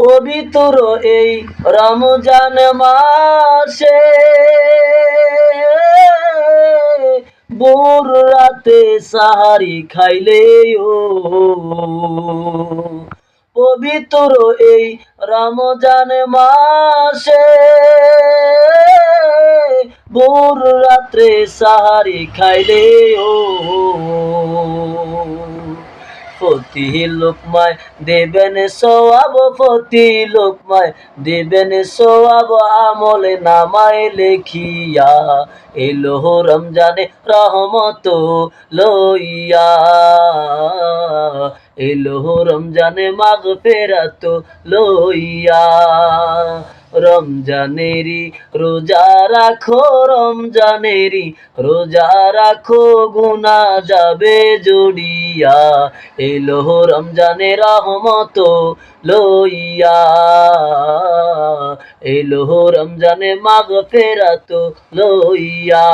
পবিত্র এই রমজান মাসে। বোর রাতে সাহারি খাইলে পবিত্র এই রমজান মাসে। ভোর রাত্রে সাহারি খাইলে ও ফতি লোকমায়, দেবেন সওয়াব ফতি লোকমায়, দেবেন সওয়াব আমলে নামায় লেখিয়া, এলো রমজানে রহমত লইয়া। এলো রমজানে মাগ ফেরাত লইয়া। রমজানেরি রোজা রাখো রমজানেরি রোজা রাখো গুনা যাবে জড়িয়া। এলো রমজানে রহমত লইয়া। এলো রমজানে মাগ ফেরাত লইয়া।